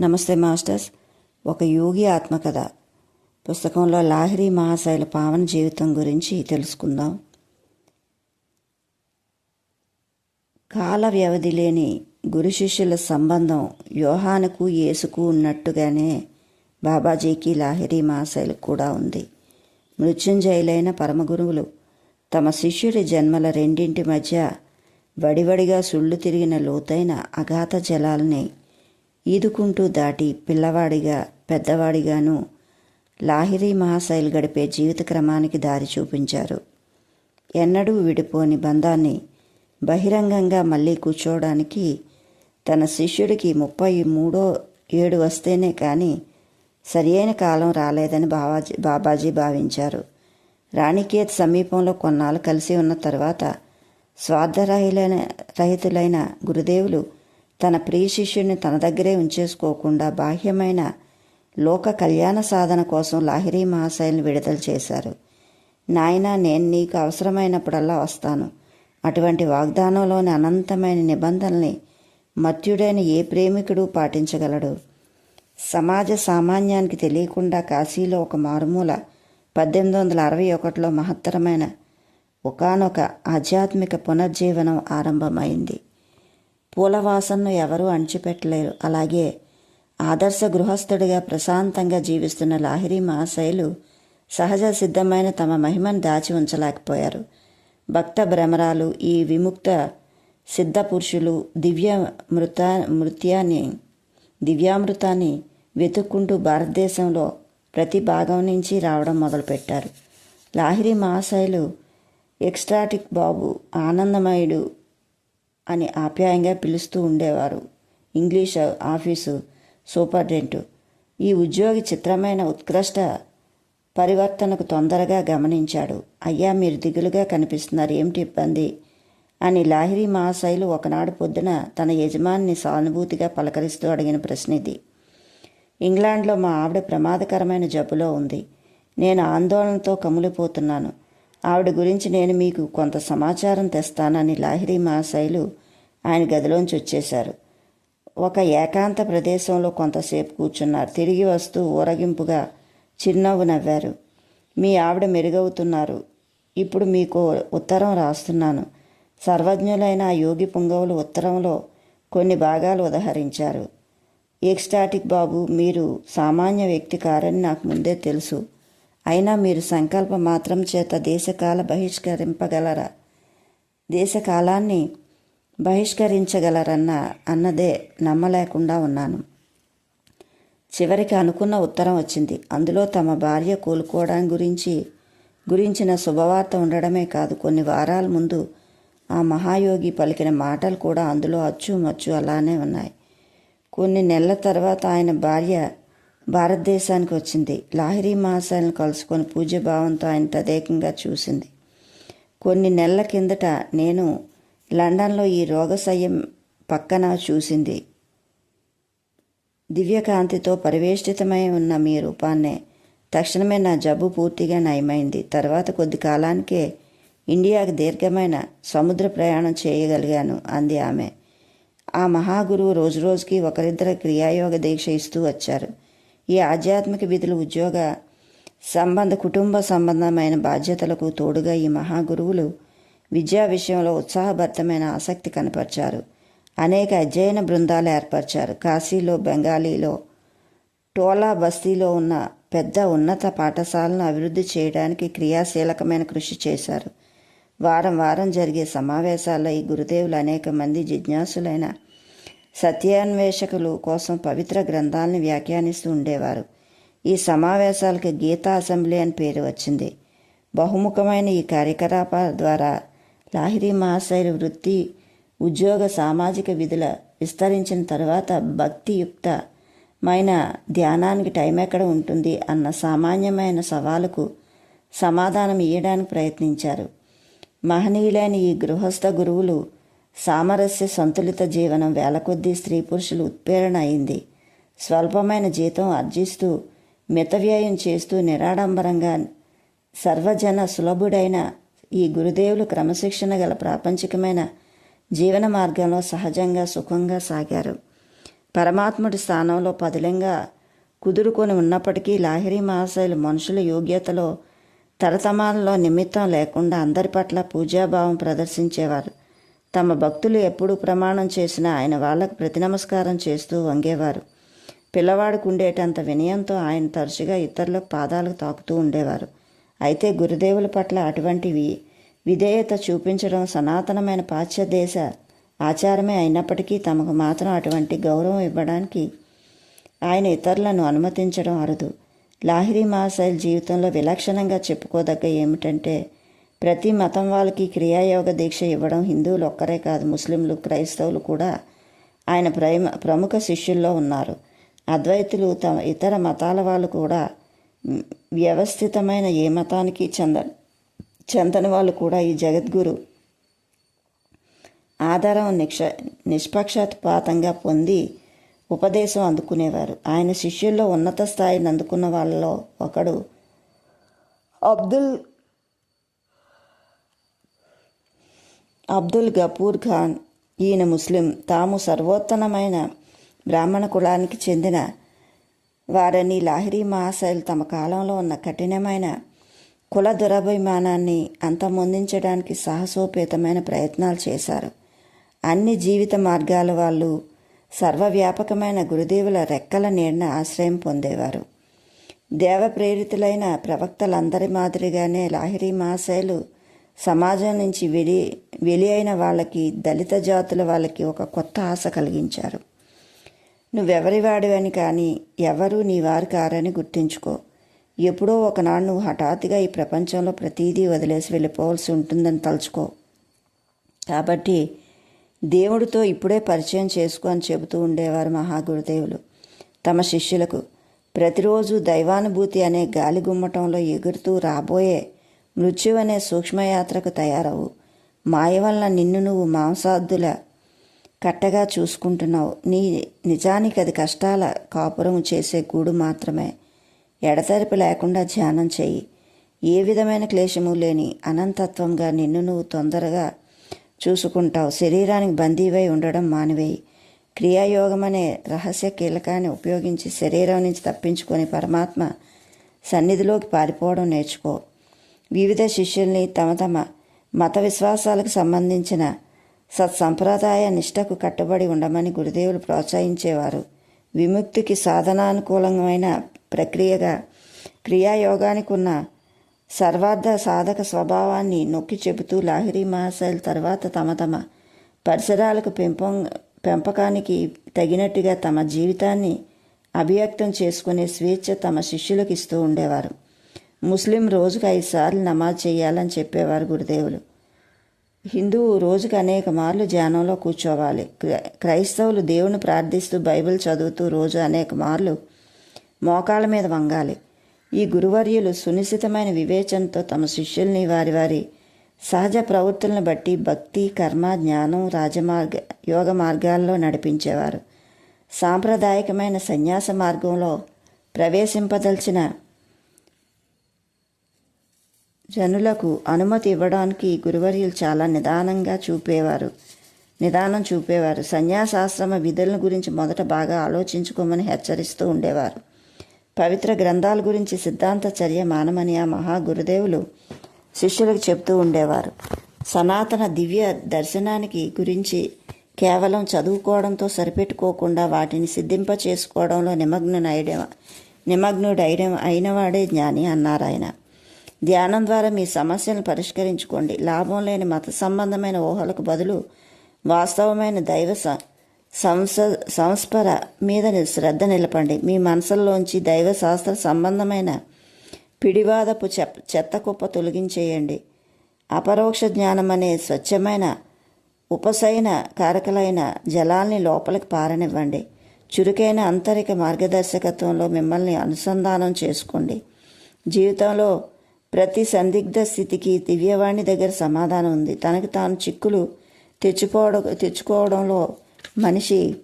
నమస్తే మాస్టర్స్. ఒక యోగి ఆత్మకథ. పుస్తకంలో లాహిరి మహాశైల పావన జీవితం గురించి తెలుసుకుందాం. కాల వ్యవధి లేని గురు శిష్యుల సంబంధం యోహానకు యేసుకు ఉన్నట్టుగానే బాబాజీకి లాహిరి మహాశైలకు కూడా ఉంది. మృత్యుంజయులైన పరమగురువులు తమ శిష్యుడి జన్మల రెండింటి మధ్య వడివడిగా సుళ్ళు తిరిగిన లోతైన అగాధ జలాల్ని ఈదుకుంటూ దాటి పిల్లవాడిగా పెద్దవాడిగాను లాహిరి మహాశైలు గడిపే జీవిత క్రమానికి దారి చూపించారు. ఎన్నడూ విడిపోని బంధాన్ని బహిరంగంగా మళ్ళీ కూర్చోవడానికి తన శిష్యుడికి ముప్పై మూడో ఏడు వస్తేనే కానీ సరియైన కాలం రాలేదని బాబాజీ బాబాజీ భావించారు. రాణికేత్ సమీపంలో కొన్నాళ్ళు కలిసి ఉన్న తర్వాత స్వార్థరహిలైన రహితులైన గురుదేవులు తన ప్రియ శిష్యుడిని తన దగ్గరే ఉంచేసుకోకుండా బాహ్యమైన లోక కళ్యాణ సాధన కోసం లాహిరి మహాశైలిని విడుదల చేశారు. నాయనా నేను నీకు అవసరమైనప్పుడల్లా వస్తాను. అటువంటి వాగ్దానంలోని అనంతమైన నిబంధనల్ని మత్యుడైన ఏ ప్రేమికుడు పాటించగలడు? సమాజ సామాన్యానికి తెలియకుండా కాశీలో ఒక మారుమూల పద్దెనిమిది వందల అరవై ఒకటిలో మహత్తరమైన ఒకనొక ఆధ్యాత్మిక పునర్జీవనం ఆరంభమైంది. పూలవాసనను ఎవరూ అణిచిపెట్టలేరు. అలాగే ఆదర్శ గృహస్థుడిగా ప్రశాంతంగా జీవిస్తున్న లాహిరి మహాశైలు సహజ సిద్ధమైన తమ మహిమను దాచి ఉంచలేకపోయారు. భక్త భ్రమరాలు ఈ విముక్త సిద్ధ పురుషులు దివ్య మృత మృత్యాన్ని దివ్యామృతాన్ని వెతుక్కుంటూ భారతదేశంలో ప్రతి భాగం నుంచి రావడం మొదలుపెట్టారు. లాహిరి మహాశైలు ఎక్స్ట్రాటిక్ బాబు ఆనందమయుడు అని ఆప్యాయంగా పిలుస్తూ ఉండేవారు. ఇంగ్లీష్ ఆఫీసు సూపరింటెండెంట్ ఈ ఉద్యోగి చిత్రమైన ఉత్కృష్ట పరివర్తనకు తొందరగా గమనించాడు. అయ్యా మీరు దిగులుగా కనిపిస్తున్నారు. ఏమిటి ఇబ్బంది అని లాహిరి మహాశైలు ఒకనాడు పొద్దున తన యజమానిని సానుభూతిగా పలకరిస్తూ అడిగిన ప్రశ్న ఇది ఇంగ్లాండ్లో మా ఆవిడ ప్రమాదకరమైన జబ్బులో ఉంది. నేను ఆందోళనతో కములిపోతున్నాను ఆవిడ గురించి నేను మీకు కొంత సమాచారం తెస్తానని లాహిరి మహాశైలు ఆయన గదిలోంచి వచ్చేశారు. ఒక ఏకాంత ప్రదేశంలో కొంతసేపు కూర్చున్నారు. తిరిగి వస్తూ ఊరగింపుగా చిరునవ్వు నవ్వారు. మీ ఆవిడ మెరుగవుతున్నారు. ఇప్పుడు మీకు ఉత్తరం రాస్తున్నాను. సర్వజ్ఞులైన ఆ యోగి పుంగవులు ఉత్తరంలో కొన్ని భాగాలు ఉదహరించారు. ఎక్స్టాటిక్ బాబు మీరు సామాన్య వ్యక్తి కారని నాకు ముందే తెలుసు. అయినా మీరు సంకల్ప మాత్రం చేత దేశకాల బహిష్కరింపగలరా? దేశకాలాన్ని బహిష్కరించగలరన్న అన్నదే నమ్మలేకుండా ఉన్నాను. చివరికి అనుకున్న ఉత్తరం వచ్చింది. అందులో తమ భార్య కోలుకోవడం గురించి గురించిన శుభవార్త ఉండడమే కాదు కొన్ని వారాల ముందు ఆ మహాయోగి పలికిన మాటలు కూడా అందులో అచ్చుమచ్చు అలానే ఉన్నాయి. కొన్ని నెలల తర్వాత ఆయన భార్య భారతదేశానికి వచ్చింది. లాహిరి మహాశయాలను కలుసుకొని పూజ్యభావంతో ఆయన తదేకంగా చూసింది. కొన్ని నెలల కిందట నేను లండన్లో ఈ రోగశయం పక్కన చూసింది. దివ్యకాంతితో పరివేష్టితమై ఉన్న మీ రూపాన్నే తక్షణమే నా జబ్బు పూర్తిగా నయమైంది. తర్వాత కొద్ది కాలానికే ఇండియాకు దీర్ఘమైన సముద్ర ప్రయాణం చేయగలిగాను అంది ఆమె. ఆ మహాగురువు రోజు రోజుకి ఒకరిద్దరు క్రియాయోగ దీక్ష ఇస్తూ వచ్చారు. ఈ ఆధ్యాత్మిక విధులు ఉద్యోగ సంబంధ కుటుంబ సంబంధమైన బాధ్యతలకు తోడుగా ఈ మహాగురువులు విద్యా విషయంలో ఉత్సాహభరితమైన ఆసక్తి కనపరిచారు. అనేక అధ్యయన బృందాలు ఏర్పరిచారు. కాశీలో బెంగాలీలో టోలా బస్తీలో ఉన్న పెద్ద ఉన్నత పాఠశాలను అభివృద్ధి చేయడానికి క్రియాశీలకమైన కృషి చేశారు. వారం వారం జరిగే సమావేశాల్లో ఈ గురుదేవులు అనేక మంది జిజ్ఞాసులైన సత్యాన్వేషకులు కోసం పవిత్ర గ్రంథాలను వ్యాఖ్యానిస్తూ ఉండేవారు. ఈ సమావేశాలకు గీతా అసెంబ్లీ అని పేరు వచ్చింది. బహుముఖమైన ఈ కార్యకలాపాల ద్వారా లాహిరి మహాశైల వృత్తి ఉద్యోగ సామాజిక విధుల విస్తరించిన తర్వాత భక్తియుక్తమైన ధ్యానానికి టైం ఎక్కడ ఉంటుంది అన్న సామాన్యమైన సవాలుకు సమాధానం ఇవ్వడానికి ప్రయత్నించారు. మహనీయులైన ఈ గృహస్థ గురువులు సామరస్య సంతులిత జీవనం వేలకొద్దీ స్త్రీ పురుషులు ఉత్పేరణ అయింది. స్వల్పమైన జీతం ఆర్జిస్తూ మితవ్యయం చేస్తూ నిరాడంబరంగా సర్వజన సులభుడైన ఈ గురుదేవులు క్రమశిక్షణ గల ప్రాపంచికమైన జీవన మార్గంలో సహజంగా సుఖంగా సాగారు. పరమాత్ముడి స్థానంలో పదిలంగా కుదురుకొని ఉన్నప్పటికీ లాహిరి మహాశయులు మనుషుల యోగ్యతలో తరతమాలలో నిమిత్తం లేకుండా అందరి పట్ల పూజాభావం ప్రదర్శించేవారు. తమ భక్తులు ఎప్పుడు ప్రమాణం చేసినా ఆయన వాళ్ళకు ప్రతి నమస్కారం చేస్తూ వంగేవారు. పిల్లవాడికి ఉండేటంత వినయంతో ఆయన తరచుగా ఇతరులకు పాదాలకు తాకుతూ ఉండేవారు. అయితే గురుదేవుల పట్ల అటువంటివి విధేయత చూపించడం సనాతనమైన పాశ్చాతదేశ ఆచారమే అయినప్పటికీ తమకు మాత్రం అటువంటి గౌరవం ఇవ్వడానికి ఆయన ఇతరులను అనుమతించడం అరుదు. లాహిరి మహాశైల్ జీవితంలో విలక్షణంగా చెప్పుకోదగ్గ ఏమిటంటే ప్రతి మతం వాళ్ళకి క్రియాయోగ దీక్ష ఇవ్వడం హిందువులు ఒక్కరే కాదు ముస్లింలు క్రైస్తవులు కూడా ఆయన ప్రేమ ప్రముఖ శిష్యుల్లో ఉన్నారు. అద్వైతులు తమ ఇతర మతాల వాళ్ళు కూడా వ్యవస్థితమైన ఏ మతానికి చెంద చెందని వాళ్ళు కూడా ఈ జగద్గురు ఆధారం నిక్ష నిష్పక్షపాతంగా పొంది ఉపదేశం అందుకునేవారు. ఆయన శిష్యుల్లో ఉన్నత స్థాయిని అందుకున్న వాళ్ళలో ఒకడు అబ్దుల్ అబ్దుల్ గపూర్ ఖాన్. ఈయన ముస్లిం. తాము సర్వోత్తమమైన బ్రాహ్మణ కులానికి చెందిన వారని లాహిరి మహాశైలు తమ కాలంలో ఉన్న కఠినమైన కుల దురభిమానాన్ని అంతమొందించడానికి సాహసోపేతమైన ప్రయత్నాలు చేశారు. అన్ని జీవిత మార్గాల వాళ్ళు సర్వవ్యాపకమైన గురుదేవుల రెక్కల నీడన ఆశ్రయం పొందేవారు. దేవ ప్రేరితులైన ప్రవక్తలందరి మాదిరిగానే లాహిరి మహాశైలు సమాజం నుంచి వెలి వెలి అయిన వాళ్ళకి దళిత జాతుల వాళ్ళకి ఒక కొత్త ఆశ కలిగించారు. నువ్వెవరి వాడివని కానీ ఎవరూ నీ వారు కారని గుర్తుంచుకో. ఎప్పుడో ఒకనాడు నువ్వు హఠాత్తుగా ఈ ప్రపంచంలో ప్రతీదీ వదిలేసి వెళ్ళిపోవాల్సి ఉంటుందని తలుచుకో. కాబట్టి దేవుడితో ఇప్పుడే పరిచయం చేసుకో అని చెబుతూ ఉండేవారు మహాగురుదేవులు. తమ శిష్యులకు ప్రతిరోజు దైవానుభూతి అనే గాలి గుమ్మటంలో ఎగురుతూ రాబోయే మృత్యు అనే సూక్ష్మయాత్రకు తయారవు. మాయ వల్ల నిన్ను నువ్వు మాంసాద్దుల కట్టగా చూసుకుంటున్నావు. నీ నిజానికి అది కష్టాల కాపురం చేసే గూడు మాత్రమే. ఎడతెరిపి లేకుండా ధ్యానం చెయ్యి. ఏ విధమైన క్లేశము లేని అనంతత్వంగా నిన్ను నువ్వు తొందరగా చూసుకుంటావు. శరీరానికి బందీవై ఉండడం మానివేయి. క్రియాయోగం అనే రహస్య కీలకాన్ని ఉపయోగించి శరీరం నుంచి తప్పించుకొని పరమాత్మ సన్నిధిలోకి పారిపోవడం నేర్చుకో. వివిధ శిష్యుల్ని తమ తమ మత విశ్వాసాలకు సంబంధించిన సత్సంప్రదాయ నిష్టకు కట్టుబడి ఉండమని గురుదేవులు ప్రోత్సహించేవారు. విముక్తికి సాధనానుకూలమైన ప్రక్రియగా క్రియాయోగానికి ఉన్న సర్వార్థ సాధక స్వభావాన్ని నొక్కి చెబుతూ లాహిరి మహాశైల్ తర్వాత తమ తమ పరిసరాలకు పెంపం పెంపకానికి తగినట్టుగా తమ జీవితాన్ని అభివ్యక్తం చేసుకునే స్వేచ్ఛ తమ శిష్యులకు ఇస్తూ ఉండేవారు. ముస్లిం రోజుకు ఐదు సార్లు నమాజ్ చేయాలని చెప్పేవారు గురుదేవులు. హిందువు రోజుకు అనేక మార్లు ధ్యానంలో కూర్చోవాలి. క్రై- క్రైస్తవులు దేవుని ప్రార్థిస్తూ బైబిల్ చదువుతూ రోజు అనేక మార్లు మోకాళ్ళ మీద వంగాలి. ఈ గురువర్యులు సునిశ్చితమైన వివేచనతో తమ శిష్యుల్ని వారి వారి సహజ ప్రవృత్తులను బట్టి భక్తి కర్మ జ్ఞానం రాజమార్గ యోగ మార్గాల్లో నడిపించేవారు. సాంప్రదాయకమైన సన్యాస మార్గంలో ప్రవేశింపదలిచిన జనులకు అనుమతి ఇవ్వడానికి గురువర్యులు చాలా నిదానంగా చూపేవారు. నిదానం చూపేవారు. సన్యాసాశ్రమ విధుల గురించి మొదట బాగా ఆలోచించుకోమని హెచ్చరిస్తూ ఉండేవారు. పవిత్ర గ్రంథాల గురించి సిద్ధాంత చర్య మానమని ఆ మహా గురుదేవులు శిష్యులకు చెప్తూ ఉండేవారు. సనాతన దివ్య దర్శనానికి గురించి కేవలం చదువుకోవడంతో సరిపెట్టుకోకుండా వాటిని సిద్ధింప చేసుకోవడంలో నిమగ్నుడైన నిమగ్నుడైన అయినవాడే జ్ఞాని అన్నారు ఆయన ధ్యానం ద్వారా మీ సమస్యలను పరిష్కరించుకోండి. లాభం లేని మత సంబంధమైన ఊహలకు బదులు వాస్తవమైన దైవ సంస సంస్పర మీద శ్రద్ధ నిలపండి. మీ మనసుల్లోంచి దైవ శాస్త్ర సంబంధమైన పిడివాదపు చెప్ చెత్త కుప్ప తొలగించేయండి. అపరోక్ష జ్ఞానం అనే స్వచ్ఛమైన ఉపశయన కారకలైన జలాల్ని లోపలికి పారనివ్వండి. చురుకైన అంతరిక మార్గదర్శకత్వంలో మిమ్మల్ని అనుసంధానం చేసుకోండి. జీవితంలో ప్రతి సందిగ్ధ స్థితికి దివ్యవాణి దగ్గర సమాధానం ఉంది. తనకు తాను చిక్కులు తెచ్చుకోవడం తెచ్చుకోవడంలో మనిషి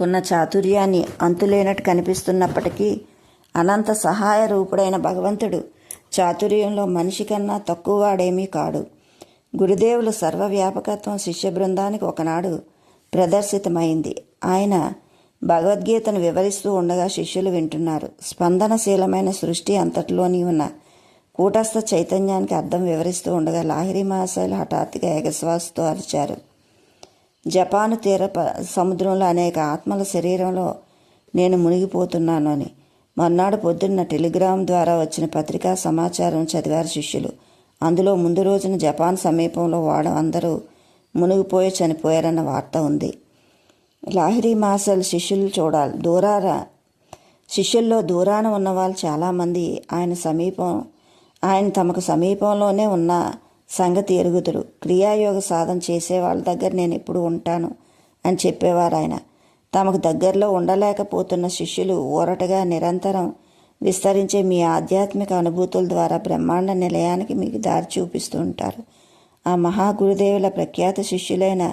ఉన్న చాతుర్యాన్ని అంతులేనట్టు కనిపిస్తున్నప్పటికీ అనంత సహాయ రూపుడైన భగవంతుడు చాతుర్యంలో మనిషి కన్నా తక్కువ వాడేమీ కాడు. గురుదేవులు సర్వవ్యాపకత్వం శిష్య బృందానికి ఒకనాడు ప్రదర్శితమైంది. ఆయన భగవద్గీతను వివరిస్తూ ఉండగా శిష్యులు వింటున్నారు. స్పందనశీలమైన సృష్టి అంతటిలోని ఉన్న కూటస్థ చైతన్యానికి అర్థం వివరిస్తూ ఉండగా లాహిరి మహాశైలు హఠాత్తుగా ఏకశ్వాసతో అరిచారు. జపాను తీర సముద్రంలో అనేక ఆత్మల శరీరంలో నేను మునిగిపోతున్నాను అని. మర్నాడు పొద్దున్న టెలిగ్రామ్ ద్వారా వచ్చిన పత్రికా సమాచారం చదివారు శిష్యులు. అందులో ముందు రోజున జపాన్ సమీపంలో వాడ అందరూ మునిగిపోయి చనిపోయారన్న వార్త ఉంది. లాహిరి మాసల్ శిష్యులు చూడాలి. దూరార శిష్యుల్లో దూరాన ఉన్న వాళ్ళు చాలామంది. ఆయన సమీపం ఆయన తమకు సమీపంలోనే ఉన్న సంగతి ఎరుగుదురు. క్రియాయోగ సాధన చేసే వాళ్ళ దగ్గర నేను ఎప్పుడు ఉంటాను? అని చెప్పేవారు ఆయన. తమకు దగ్గరలో ఉండలేకపోతున్న శిష్యులు ఊరటగా నిరంతరం విస్తరించే మీ ఆధ్యాత్మిక అనుభూతుల ద్వారా బ్రహ్మాండ నిలయానికి మీకు దారి చూపిస్తూ ఉంటారు ఆ మహాగురుదేవుల ప్రఖ్యాత శిష్యులైన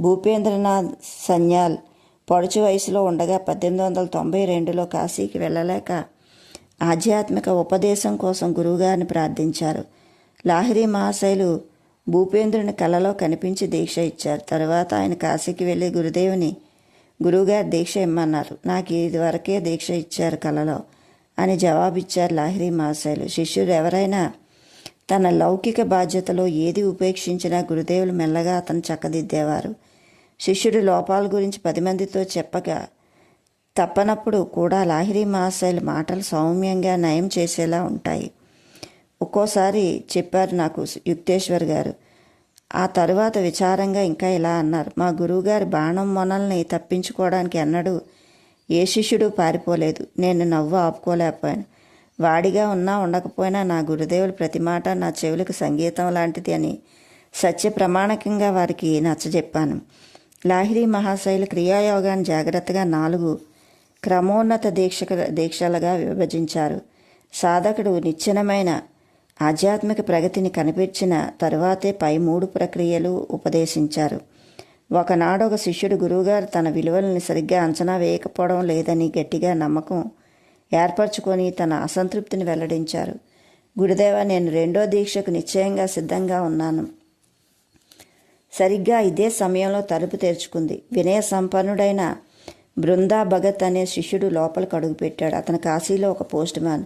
భూపేంద్రనాథ్ సన్యాల్ పొడుచు వయసులో ఉండగా పద్దెనిమిది వందల తొంభై రెండులో కాశీకి వెళ్ళలేక ఆధ్యాత్మిక ఉపదేశం కోసం గురువుగారిని ప్రార్థించారు. లాహిరి మహాశైలు భూపేంద్రుని కలలో కనిపించి దీక్ష ఇచ్చారు. తర్వాత ఆయన కాశీకి వెళ్ళి గురుదేవుని గురువుగారు దీక్ష ఇమ్మన్నారు. నాకు ఇదివరకే దీక్ష ఇచ్చారు కలలో అని జవాబిచ్చారు లాహిరి మహాశైలు. శిష్యుడు ఎవరైనా తన లౌకిక బాధ్యతలో ఏది ఉపేక్షించినా గురుదేవులు మెల్లగా అతను చక్కదిద్దేవారు. శిష్యుడి లోపాల గురించి పది మందితో చెప్పగా తప్పనప్పుడు కూడా లాహిరి మహాశైలు మాటలు సౌమ్యంగా నయం చేసేలా ఉంటాయి. ఒక్కోసారి చెప్పారు నాకు యుక్తేశ్వర్ గారు. ఆ తరువాత విచారంగా ఇంకా ఇలా అన్నారు. మా గురువుగారి బాణం మొనల్ని తప్పించుకోవడానికి అన్నడు. ఏ శిష్యుడు పారిపోలేదు. నేను నవ్వు ఆపుకోలేకపోయాను. వాడిగా ఉన్నా ఉండకపోయినా నా గురుదేవులు ప్రతి మాట నా చెవులకు సంగీతం లాంటిది అని సత్య ప్రమాణకంగా వారికి నచ్చజెప్పాను. లాహిరి మహాశైలు క్రియాయోగాన్ని జాగ్రత్తగా నాలుగు క్రమోన్నత దీక్ష దీక్షలుగా విభజించారు. సాధకుడు నిశ్చలమైన ఆధ్యాత్మిక ప్రగతిని కనిపించిన తరువాతే పై మూడు ప్రక్రియలు ఉపదేశించారు. ఒకనాడు ఒక శిష్యుడు గురువుగారు తన విలువల్ని సరిగ్గా అంచనా వేయకపోవడం లేదని గట్టిగా నమ్మకం ఏర్పరచుకొని తన అసంతృప్తిని వెల్లడించారు. గురుదేవ నేను రెండో దీక్షకు నిశ్చయంగా సిద్ధంగా ఉన్నాను. సరిగ్గా ఇదే సమయంలో తలుపు తెరుచుకుంది. వినయ సంపన్నుడైన బృందా భగత్ అనే శిష్యుడు లోపలికి అడుగుపెట్టాడు అతను కాశీలో ఒక పోస్ట్ మ్యాన్.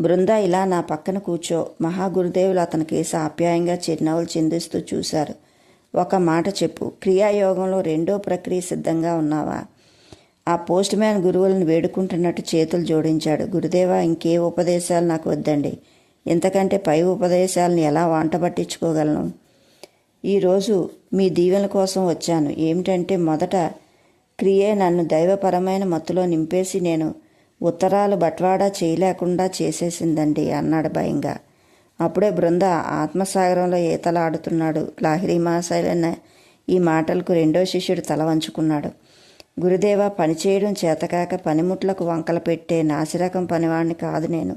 బృందా ఇలా నా పక్కన కూర్చో. మహాగురుదేవులు అతని కేసు ఆప్యాయంగా చిరునవ్వులు చిందిస్తూ చూశారు. ఒక మాట చెప్పు. క్రియాయోగంలో రెండో ప్రక్రియ సిద్ధంగా ఉన్నావా? ఆ పోస్ట్ మ్యాన్ గురువులను వేడుకుంటున్నట్టు చేతులు జోడించాడు. గురుదేవా ఇంకే ఉపదేశాలు నాకు వద్దండి. ఇంతకంటే పై ఉపదేశాలను ఎలా వంట పట్టించుకోగలను? ఈరోజు మీ దీవెన కోసం వచ్చాను. ఏమిటంటే మొదట క్రియే నన్ను దైవపరమైన మత్తులో నింపేసి నేను ఉత్తరాలు బట్వాడా చేయలేకుండా చేసేసిందండి అన్నాడు భయంగా. అప్పుడే బృంద ఆత్మసాగరంలో ఈతలాడుతున్నాడు. లాహిరి మహాశైలన్న ఈ మాటలకు రెండో శిష్యుడు తల వంచుకున్నాడు. గురుదేవ పనిచేయడం చేతకాక పనిముట్లకు వంకలు పెట్టే నాసిరకం పనివాణ్ణి కాదు నేను.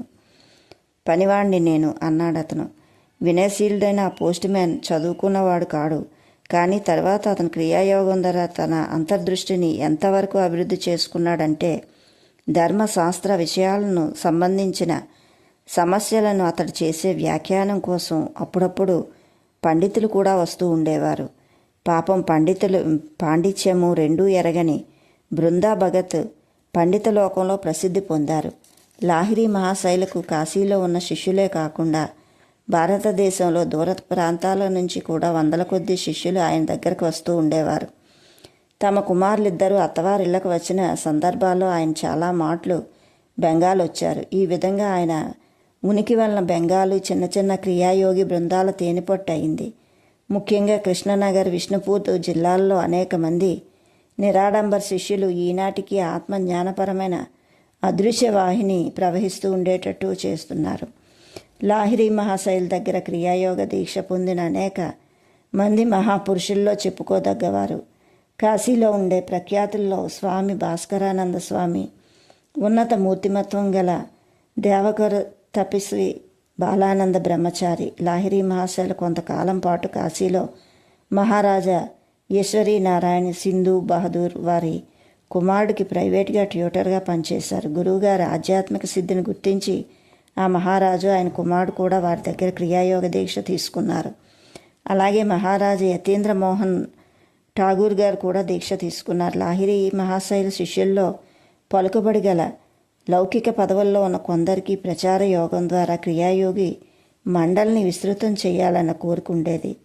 పనివాణ్ణి నేను అన్నాడు అతను వినయశీలుడైన ఆ పోస్ట్ మ్యాన్ చదువుకున్నవాడు కాడు. కానీ తర్వాత అతను క్రియాయోగం ద్వారా తన అంతర్దృష్టిని ఎంతవరకు అభివృద్ధి చేసుకున్నాడంటే ధర్మశాస్త్ర విషయాలను సంబంధించిన సమస్యలను అతడు చేసే వ్యాఖ్యానం కోసం అప్పుడప్పుడు పండితులు కూడా వస్తూ ఉండేవారు. పాపం పండితులు పాండిత్యము రెండూ ఎరగని బృందా భగత్ పండిత లోకంలో ప్రసిద్ధి పొందారు. లాహిరి మహాశైలకు కాశీలో ఉన్న శిష్యులే కాకుండా భారతదేశంలో దూర ప్రాంతాల నుంచి కూడా వందల కొద్ది శిష్యులు ఆయన దగ్గరకు వస్తూ ఉండేవారు. తమ కుమారులిద్దరూ అత్తవారిళ్ళకు వచ్చిన సందర్భాల్లో ఆయన చాలా మాటలు బెంగాల్ వచ్చారు ఈ విధంగా ఆయన ఉనికి వలన బెంగాలు చిన్న చిన్న క్రియాయోగి బృందాల తేనిపొట్టు అయింది. ముఖ్యంగా కృష్ణనగర్ విష్ణుపూర్ జిల్లాల్లో అనేక మంది నిరాడంబర్ శిష్యులు ఈనాటికి ఆత్మజ్ఞానపరమైన అదృశ్య వాహిని ప్రవహిస్తూ ఉండేటట్టు చేస్తున్నారు. లాహిరి మహాశైల్ దగ్గర క్రియాయోగ దీక్ష పొందిన అనేక మంది మహాపురుషుల్లో చెప్పుకోదగ్గవారు. కాశీలో ఉండే ప్రఖ్యాతుల్లో స్వామి భాస్కరానంద స్వామి ఉన్నత మూర్తిమత్వం గల దేవకర తపస్వి బాలానంద బ్రహ్మచారి లాహిరి మహాశైల కొంతకాలం పాటు కాశీలో మహారాజా ఈశ్వరీ నారాయణ సింధు బహదూర్ వారి కుమారుడికి ప్రైవేట్గా ట్యూటర్గా పనిచేశారు. గురువుగారు ఆధ్యాత్మిక సిద్ధిని గుర్తించి ఆ మహారాజు ఆయన కుమారుడు కూడా వారి దగ్గర క్రియాయోగ దీక్ష తీసుకున్నారు. అలాగే మహారాజు యతీంద్ర మోహన్ ఠాగూర్ గారు కూడా దీక్ష తీసుకున్నారు. లాహిరి మహాశైల శిష్యుల్లో పలుకుబడి గల లౌకిక పదవుల్లో ఉన్న కొందరికి ప్రచార యోగం ద్వారా క్రియాయోగి మండలిని విస్తృతం చేయాలన్న కోరుకుండేది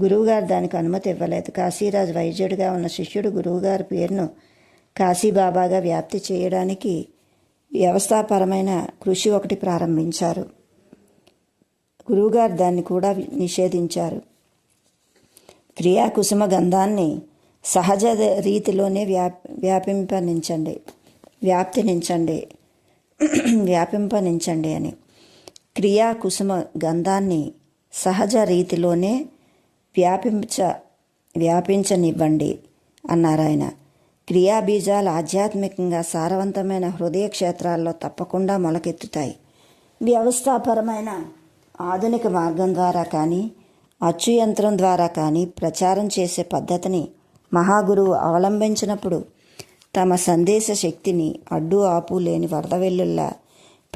గురువుగారు దానికి అనుమతి ఇవ్వలేదు. కాశీరాజు వైద్యుడిగా ఉన్న శిష్యుడు గురువుగారి పేరును కాశీబాబాగా వ్యాప్తి చేయడానికి వ్యవస్థాపరమైన కృషి ఒకటి ప్రారంభించారు. గురువుగారు దాన్ని కూడా నిషేధించారు. క్రియాకుసుమ గంధాన్ని సహజ రీతిలోనే వ్యాప్ వ్యాపింపనించండి. వ్యాప్తినించండి. వ్యాపింపనించండి అని. క్రియాకుసుమ గంధాన్ని సహజ రీతిలోనే వ్యాపించ వ్యాపించనివ్వండి అన్నారు ఆయన. క్రియాబీజాలు ఆధ్యాత్మికంగా సారవంతమైన హృదయ క్షేత్రాల్లో తప్పకుండా మొలకెత్తుతాయి. వ్యవస్థాపరమైన ఆధునిక మార్గం ద్వారా కానీ అచ్చు యంత్రం ద్వారా కానీ ప్రచారం చేసే పద్ధతిని మహాగురువు అవలంబించినప్పుడు తమ సందేశ శక్తిని అడ్డు ఆపు లేని వరదవెల్లుల్లా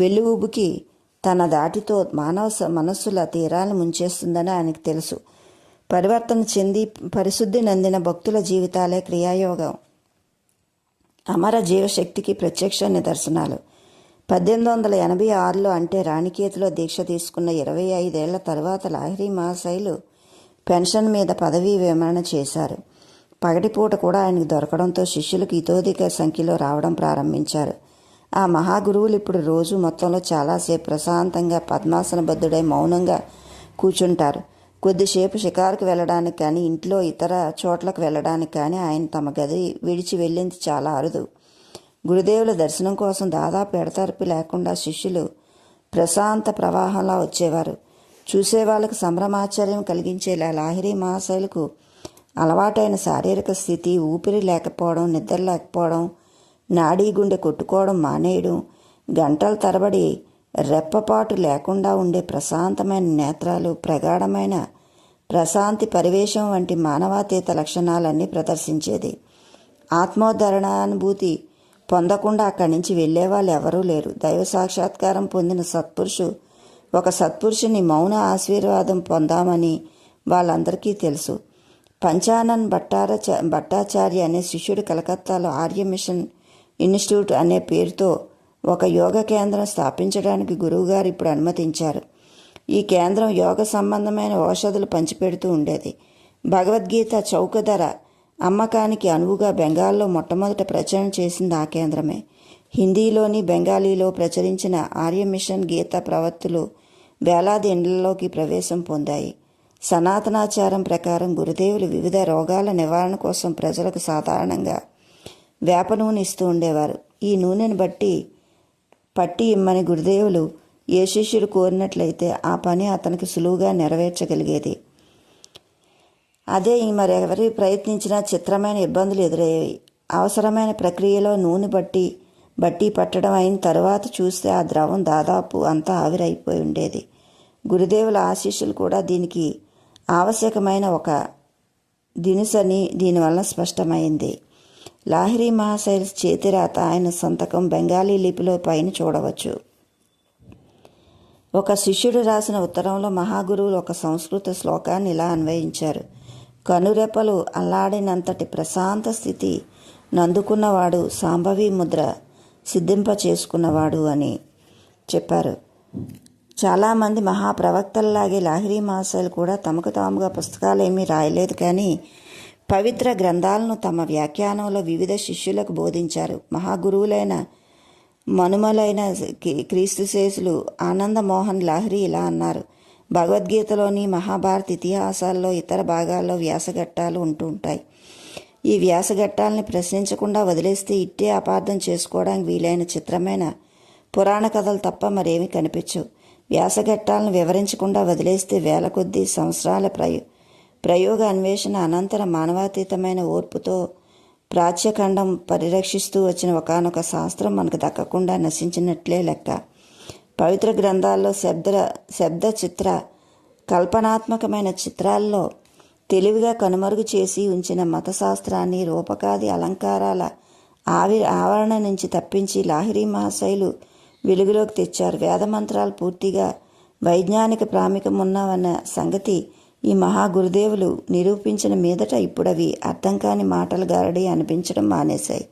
పెళ్ళి తన దాటితో మానవ స- మనస్సుల తీరాలను ముంచేస్తుందని ఆయనకు తెలుసు. పరివర్తన చెంది పరిశుద్ధి నందిన భక్తుల జీవితాలే క్రియాయోగం. అమర జీవశక్తికి ప్రత్యక్ష నిదర్శనాలు. పద్దెనిమిది వందల ఎనభై ఆరులో అంటే రాణికేతులో దీక్ష తీసుకున్న ఇరవై ఐదేళ్ళ తరువాత లాహిరి మహాశైలు పెన్షన్ మీద పదవీ విమరణ చేశారు. పగటిపూట కూడా ఆయనకు దొరకడంతో శిష్యులకు ఇతోధిక సంఖ్యలో రావడం ప్రారంభించారు. ఆ మహాగురువులు ఇప్పుడు రోజు మొత్తంలో చాలాసేపు ప్రశాంతంగా పద్మాసన బద్ధుడై మౌనంగా కూర్చుంటారు. కొద్దిసేపు షికారుకు వెళ్ళడానికి కానీ ఇంట్లో ఇతర చోట్లకు వెళ్ళడానికి కానీ ఆయన తమ గది విడిచి వెళ్ళింది చాలా అరుదు. గురుదేవుల దర్శనం కోసం దాదాపు ఎడతెరపి లేకుండా శిష్యులు ప్రశాంత ప్రవాహంలా వచ్చేవారు. చూసే వాళ్ళకు సంభ్రమాశ్చర్యం కలిగించేలా లాహిరి మహాశైలకు అలవాటైన శారీరక స్థితి ఊపిరి లేకపోవడం నిద్ర లేకపోవడం నాడీ గుండె కొట్టుకోవడం మానేయడం గంటల తరబడి రెప్పపాటు లేకుండా ఉండే ప్రశాంతమైన నేత్రాలు ప్రగాఢమైన ప్రశాంతి పరివేశం వంటి మానవాతీత లక్షణాలన్నీ ప్రదర్శించేది. ఆత్మోద్ధరణానుభూతి పొందకుండా అక్కడి నుంచి వెళ్ళే వాళ్ళు ఎవరూ లేరు. దైవ సాక్షాత్కారం పొందిన సత్పురుషు ఒక సత్పురుషుని మౌన ఆశీర్వాదం పొందామని వాళ్ళందరికీ తెలుసు. పంచానన్ భట్టార భట్టాచార్య అనే శిష్యుడు కలకత్తాలో ఆర్య మిషన్ ఇన్స్టిట్యూట్ అనే పేరుతో ఒక యోగ కేంద్రం స్థాపించడానికి గురువుగారు ఇప్పుడు అనుమతించారు. ఈ కేంద్రం యోగ సంబంధమైన ఔషధులు పంచిపెడుతూ ఉండేది. భగవద్గీత చౌక ధర అమ్మకానికి అనువుగా బెంగాల్లో మొట్టమొదట ప్రచురణ చేసింది ఆ కేంద్రమే. హిందీలోని బెంగాలీలో ప్రచురించిన ఆర్య మిషన్ గీత ప్రవత్తులు వేలాది ఇండ్లలోకి ప్రవేశం పొందాయి. సనాతనాచారం ప్రకారం గురుదేవులు వివిధ రోగాల నివారణ కోసం ప్రజలకు సాధారణంగా వేప నూనె ఇస్తూ ఉండేవారు. ఈ నూనెను బట్టి పట్టి ఇమ్మని గురుదేవులు ఏ శిష్యుడు కోరినట్లయితే ఆ పని అతనికి సులువుగా నెరవేర్చగలిగేది. అదే మరెవరి ప్రయత్నించినా చిత్రమైన ఇబ్బందులు ఎదురయ్యాయి. అవసరమైన ప్రక్రియలో నూనె బట్టి బట్టి పట్టడం అయిన తరువాత చూస్తే ఆ ద్రవం దాదాపు అంతా ఆవిరైపోయి ఉండేది. గురుదేవుల ఆశీస్సులు కూడా దీనికి ఆవశ్యకమైన ఒక దినుసని దీనివల్ల స్పష్టమైంది. లాహిరి మహాశైల్ చేతిరాత ఆయన సంతకం బెంగాలీ లిపిలో పైన చూడవచ్చు. ఒక శిష్యుడు రాసిన ఉత్తరంలో మహాగురువులు ఒక సంస్కృత శ్లోకాన్ని ఇలా అన్వయించారు. కనురెప్పలు అల్లాడినంతటి ప్రశాంత స్థితి నందుకున్నవాడు సాంభవి ముద్ర సిద్ధింప చేసుకున్నవాడు అని చెప్పారు. చాలామంది మహాప్రవక్తల్లాగే లాహిరి మహాశైలు కూడా తమకు తాముగా పుస్తకాలు ఏమీ రాయలేదు కానీ పవిత్ర గ్రంథాలను తమ వ్యాఖ్యానంలో వివిధ శిష్యులకు బోధించారు. మహాగురువులైన మనుమలైన క్రీస్తుశేషులు ఆనంద మోహన్ ఇలా అన్నారు. భగవద్గీతలోని మహాభారత ఇతిహాసాల్లో ఇతర భాగాల్లో వ్యాసఘట్టాలు ఉంటూ ఉంటాయి. ఈ వ్యాసఘట్టాలని ప్రశ్నించకుండా వదిలేస్తే ఇట్టే అపార్థం చేసుకోవడానికి వీలైన చిత్రమైన పురాణ కథలు తప్ప మరేమీ కనిపించవు. వ్యాసఘట్టాలను వివరించకుండా వదిలేస్తే వేల కొద్దీ సంవత్సరాల ప్రయో ప్రయోగ అన్వేషణ అనంతర మానవాతీతమైన ఓర్పుతో ప్రాచ్యఖండం పరిరక్షిస్తూ వచ్చిన ఒకానొక శాస్త్రం మనకు దక్కకుండా నశించినట్లే లెక్క. పవిత్ర గ్రంథాల్లో శబ్ద శబ్ద చిత్ర కల్పనాత్మకమైన చిత్రాల్లో తెలివిగా కనుమరుగు చేసి ఉంచిన మతశాస్త్రాన్ని రూపకాది అలంకారాల ఆవి ఆవరణ నుంచి తప్పించి లాహిరీ మహాశైలు వెలుగులోకి తెచ్చారు. వేదమంత్రాలు పూర్తిగా వైజ్ఞానిక ప్రాముఖ్యం ఉన్నవన్న సంగతి ఈ మహా గురుదేవులు నిరూపించిన మీదట ఇప్పుడవి అర్థం కాని మాటలు గారడి అనిపించడం మానేశాయి.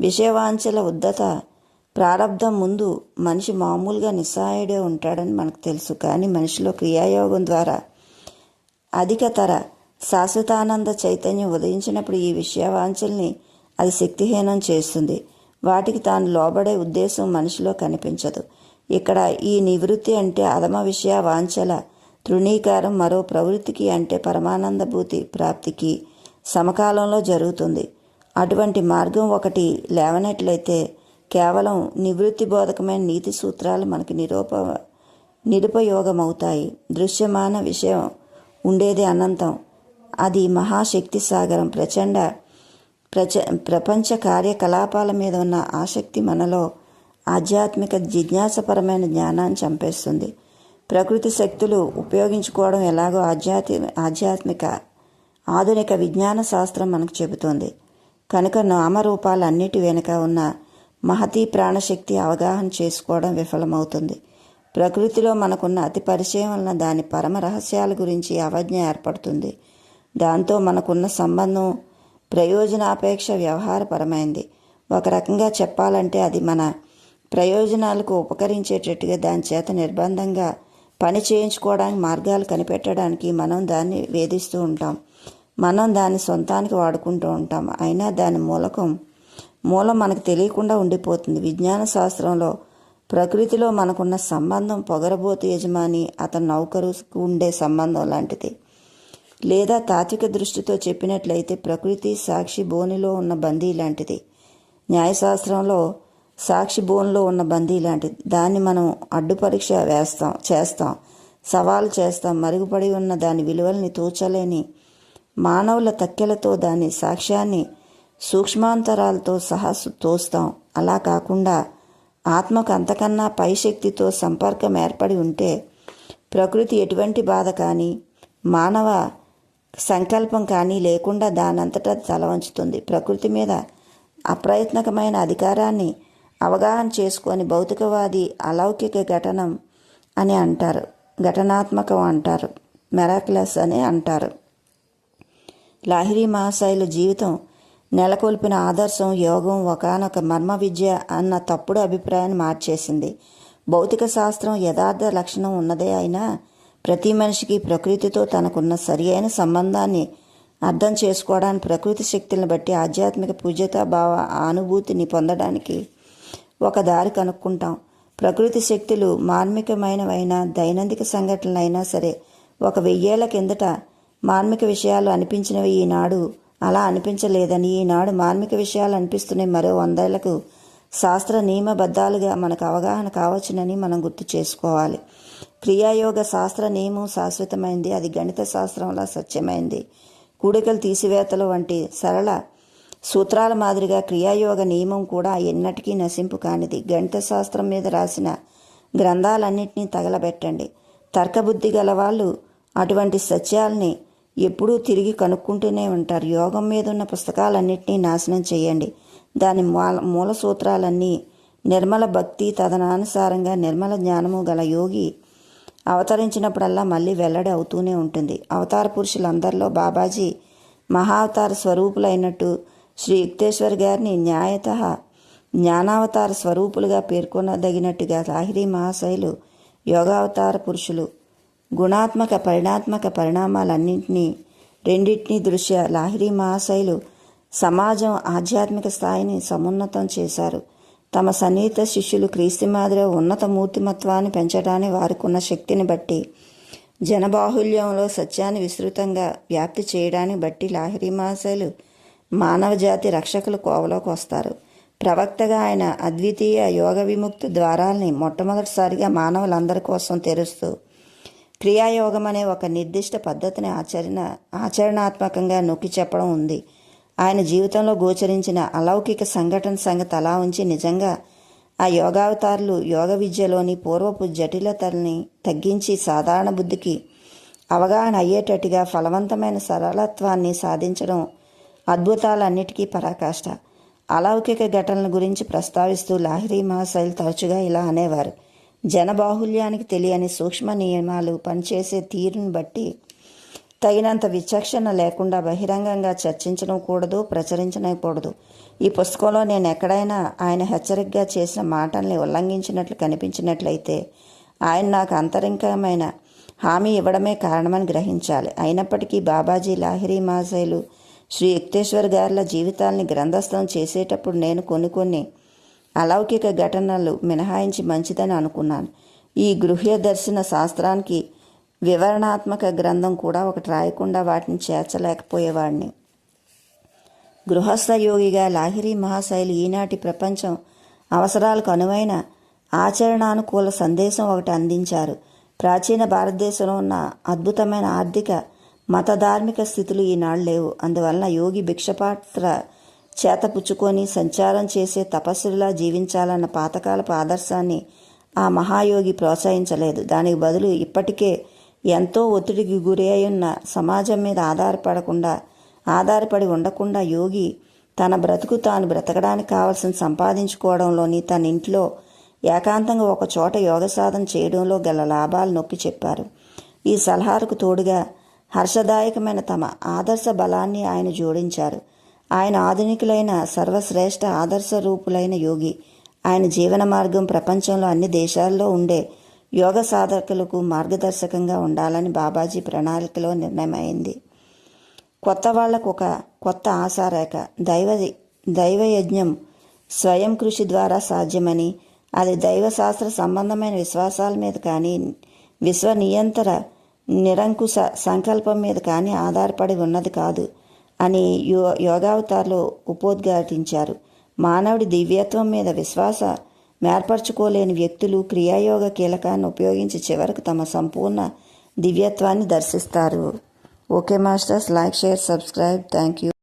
విషయవాంఛల ఉద్దత ప్రారంధం ముందు మనిషి మామూలుగా నిస్సహాయుడే ఉంటాడని మనకు తెలుసు. కానీ మనిషిలో క్రియాయోగం ద్వారా అధికతర శాశ్వతానంద చైతన్యం ఉదయించినప్పుడు ఈ విషయవాంఛల్ని అది శక్తిహీనం చేస్తుంది. వాటికి తాను లోబడే ఉద్దేశం మనిషిలో కనిపించదు. ఇక్కడ ఈ నివృత్తి అంటే అధమ విషయ వాంఛల తృణీకారం మరో ప్రవృత్తికి అంటే పరమానందభూతి ప్రాప్తికి సమకాలంలో జరుగుతుంది. అటువంటి మార్గం ఒకటి లేవనట్లయితే కేవలం నివృత్తి బోధకమైన నీతి సూత్రాలు మనకి నిరూప నిరుపయోగమవుతాయి. దృశ్యమాన విషయం ఉండేది అనంతం. అది మహాశక్తి సాగరం. ప్రచండ ప్రచ ప్రపంచ కార్యకలాపాల మీద ఉన్న ఆసక్తి మనలో ఆధ్యాత్మిక జిజ్ఞాసపరమైన జ్ఞానాన్ని చంపేస్తుంది. ప్రకృతి శక్తులు ఉపయోగించుకోవడం ఎలాగో ఆధ్యాత్మి ఆధ్యాత్మిక ఆధునిక విజ్ఞాన శాస్త్రం మనకు చెబుతోంది. కనుక నామరూపాలన్నిటి వెనుక ఉన్న మహతీ ప్రాణశక్తి అవగాహన చేసుకోవడం విఫలమవుతుంది. ప్రకృతిలో మనకున్న అతి పరిచయం వలన దాని పరమ రహస్యాల గురించి అవజ్ఞ ఏర్పడుతుంది. దాంతో మనకున్న సంబంధం ప్రయోజనాపేక్ష వ్యవహారపరమైంది. ఒక రకంగా చెప్పాలంటే అది మన ప్రయోజనాలకు ఉపకరించేటట్టుగా దాని చేత నిర్బంధంగా పని చేయించుకోవడానికి మార్గాలు కనిపెట్టడానికి మనం దాన్ని వేధిస్తూ ఉంటాం. మనం దాన్ని సొంతానికి వాడుకుంటూ ఉంటాం. అయినా దాని మూలకం మూలం మనకు తెలియకుండా ఉండిపోతుంది. విజ్ఞాన శాస్త్రంలో ప్రకృతిలో మనకున్న సంబంధం పొగరబోతు యజమాని అతని నౌకరుకు ఉండే సంబంధం లాంటిది. లేదా తాత్విక దృష్టితో చెప్పినట్లయితే ప్రకృతి సాక్షి బోనిలో ఉన్న బందీ లాంటిది. న్యాయశాస్త్రంలో సాక్షి బోన్లో ఉన్న బందీ లాంటిది. దాన్ని మనం అడ్డు పరీక్ష వేస్తాం చేస్తాం. సవాలు చేస్తాం. మరుగుపడి ఉన్న దాని విలువల్ని తూచలేని మానవుల తక్కెలతో దాని సాక్ష్యాన్ని సూక్ష్మాంతరాలతో సహా తోస్తాం. అలా కాకుండా ఆత్మకు అంతకన్నా పై శక్తితో సంపర్కం ఏర్పడి ఉంటే ప్రకృతి ఎటువంటి బాధ కానీ మానవ సంకల్పం కానీ లేకుండా దానంతటా తల వంచుతుంది. ప్రకృతి మీద అప్రయత్నకమైన అధికారాన్ని అవగాహన చేసుకొని భౌతికవాది అలౌకిక ఘటనం అని అంటారు. ఘటనాత్మకం అంటారు. మెరాక్లస్ అని అంటారు. లాహిరి మహాశైల జీవితం నెలకొల్పిన ఆదర్శం యోగం ఒకనొక మర్మ విద్య అన్న తప్పుడు అభిప్రాయాన్ని మార్చేసింది. భౌతిక శాస్త్రం యథార్థ లక్షణం ఉన్నదే అయినా ప్రతి మనిషికి ప్రకృతితో తనకున్న సరి అయిన సంబంధాన్ని అర్థం చేసుకోవడానికి ప్రకృతి శక్తులను బట్టి ఆధ్యాత్మిక పూజ్యతా భావ అనుభూతిని పొందడానికి ఒక దారి కనుక్కుంటాం. ప్రకృతి శక్తులు మార్మికమైనవైనా దైనందిక సంఘటనలైనా సరే ఒక వెయ్యేళ్ళ కిందట మార్మిక విషయాలు అనిపించినవి ఈనాడు అలా అనిపించలేదని ఈనాడు మార్మిక విషయాలు అనిపిస్తున్నాయి మరో వందేళ్ళకు శాస్త్ర నియమబద్ధాలుగా మనకు అవగాహన కావచ్చునని మనం గుర్తు చేసుకోవాలి. క్రియాయోగ శాస్త్ర నియమం శాశ్వతమైంది అది గణిత శాస్త్రంలా సత్యమైంది. కూడికలు తీసివేతలు వంటి సరళ సూత్రాల మాదిరిగా క్రియాయోగ నియమం కూడా ఎన్నటికీ నశింపు కానిది. గణిత శాస్త్రం మీద రాసిన గ్రంథాలన్నింటినీ తగలబెట్టండి. తర్కబుద్ధి గల వాళ్ళు అటువంటి సత్యాల్ని ఎప్పుడూ తిరిగి కనుక్కుంటూనే ఉంటారు. యోగం మీద ఉన్న పుస్తకాలన్నింటినీ నాశనం చేయండి. దాని మూల మూల సూత్రాలన్నీ నిర్మల భక్తి తదనానుసారంగా నిర్మల జ్ఞానము గల యోగి అవతరించినప్పుడల్లా మళ్ళీ వెల్లడి అవుతూనే ఉంటుంది. అవతార పురుషులందరిలో బాబాజీ మహావతార స్వరూపులైనట్టు శ్రీ యుక్తేశ్వర్ గారిని న్యాయత జ్ఞానావతార స్వరూపులుగా పేర్కొనదగినట్టుగా లాహిరి మహాశైలు యోగావతార పురుషులు గుణాత్మక పరిణాత్మక పరిణామాలన్నింటినీ రెండింటినీ దృశ్య లాహిరి మహాశైలు సమాజం ఆధ్యాత్మిక స్థాయిని సమున్నతం చేశారు. తమ సన్నిహిత శిష్యులు క్రీస్తు మాదిరి ఉన్నత మూర్తిమత్వాన్ని పెంచడానికి వారికున్న శక్తిని బట్టి జనబాహుల్యంలో సత్యాన్ని విస్తృతంగా వ్యాప్తి చేయడాన్ని బట్టి లాహిరి మహాశైలు మానవజాతి రక్షకులు కోవలోకి వస్తారు. ప్రవక్తగా ఆయన అద్వితీయ యోగ విముక్తి ద్వారాల్ని మొట్టమొదటిసారిగా మానవులందరి కోసం తెరుస్తూ క్రియాయోగం అనే ఒక నిర్దిష్ట పద్ధతిని ఆచరణ ఆచరణాత్మకంగా నొక్కి చెప్పడం ఉంది. ఆయన జీవితంలో గోచరించిన అలౌకిక సంఘటన సంగతి అలా ఉంచి నిజంగా ఆ యోగావతారులు యోగ విద్యలోని పూర్వపు జటిలతల్ని తగ్గించి సాధారణ బుద్ధికి అవగాహన అయ్యేటట్టుగా ఫలవంతమైన సరళత్వాన్ని సాధించడం అద్భుతాలన్నిటికీ పరాకాష్ట. అలౌకిక ఘటనల గురించి ప్రస్తావిస్తూ లాహిరి మహాశైలు తరచుగా ఇలా అనేవారు. జనబాహుల్యానికి తెలియని సూక్ష్మ నియమాలు పనిచేసే తీరును బట్టి తగినంత విచక్షణ లేకుండా బహిరంగంగా చర్చించడం కూడదు ప్రచురించడం కూడదు ఈ పుస్తకంలో నేను ఎక్కడైనా ఆయన హెచ్చరికగా చేసిన మాటల్ని ఉల్లంఘించినట్లు కనిపించినట్లయితే ఆయన నాకు అంతరింకమైన హామీ ఇవ్వడమే కారణమని గ్రహించాలి. అయినప్పటికీ బాబాజీ లాహిరి మహాశైలు శ్రీ యుక్తేశ్వర్ గారుల జీవితాల్ని గ్రంథస్థం చేసేటప్పుడు నేను కొన్ని కొన్ని అలౌకిక ఘటనలు మినహాయించి మంచిదని అనుకున్నాను. ఈ గృహ్య దర్శన శాస్త్రానికి వివరణాత్మక గ్రంథం కూడా ఒకటి రాయకుండా వాటిని చేర్చలేకపోయేవాడిని. గృహస్థ యోగిగా లాహిరి మహాశైలి ఈనాటి ప్రపంచం అవసరాలకు అనువైన ఆచరణానుకూల సందేశం ఒకటి అందించారు. ప్రాచీన భారతదేశంలో ఉన్న అద్భుతమైన ఆర్థిక మత ధార్మిక స్థితులు ఈనాడు లేవు. అందువలన యోగి భిక్షపాత్ర చేత పుచ్చుకొని సంచారం చేసే తపస్సులా జీవించాలన్న పాతకాలపు ఆదర్శాన్ని ఆ మహాయోగి ప్రోత్సహించలేదు. దానికి బదులు ఇప్పటికే ఎంతో ఒత్తిడికి గురి ఉన్న సమాజం మీద ఆధారపడకుండా ఆధారపడి ఉండకుండా యోగి తన బ్రతుకు తాను బ్రతకడానికి కావాల్సిన సంపాదించుకోవడంలోని తన ఇంట్లో ఏకాంతంగా ఒక చోట యోగ సాధన చేయడంలో గల లాభాలు నొక్కి చెప్పారు. ఈ సలహాలకు తోడుగా హర్షదాయకమైన తమ ఆదర్శ బలాన్ని ఆయన జోడించారు. ఆయన ఆధునికులైన సర్వశ్రేష్ఠ ఆదర్శ రూపులైన యోగి ఆయన జీవన మార్గం ప్రపంచంలో అన్ని దేశాల్లో ఉండే యోగ సాధకులకు మార్గదర్శకంగా ఉండాలని బాబాజీ ప్రణాళికలో నిర్ణయమైంది. కొత్త వాళ్ళకు ఒక కొత్త ఆశారేఖ దైవ దైవయజ్ఞం స్వయం కృషి ద్వారా సాధ్యమని అది దైవశాస్త్ర సంబంధమైన విశ్వాసాల మీద కానీ విశ్వ నియంత్ర నిరంకుశ సంకల్పం మీద కానీ ఆధారపడి ఉన్నది కాదు అని యో యోగావతార్లో ఉపోద్ఘాటించారు. మానవుడి దివ్యత్వం మీద విశ్వాస మేర్పరచుకోలేని వ్యక్తులు క్రియాయోగ కీలకాన్ని ఉపయోగించి చివరకు తమ సంపూర్ణ దివ్యత్వాన్ని దర్శిస్తారు. Okay masters like share subscribe. Thank you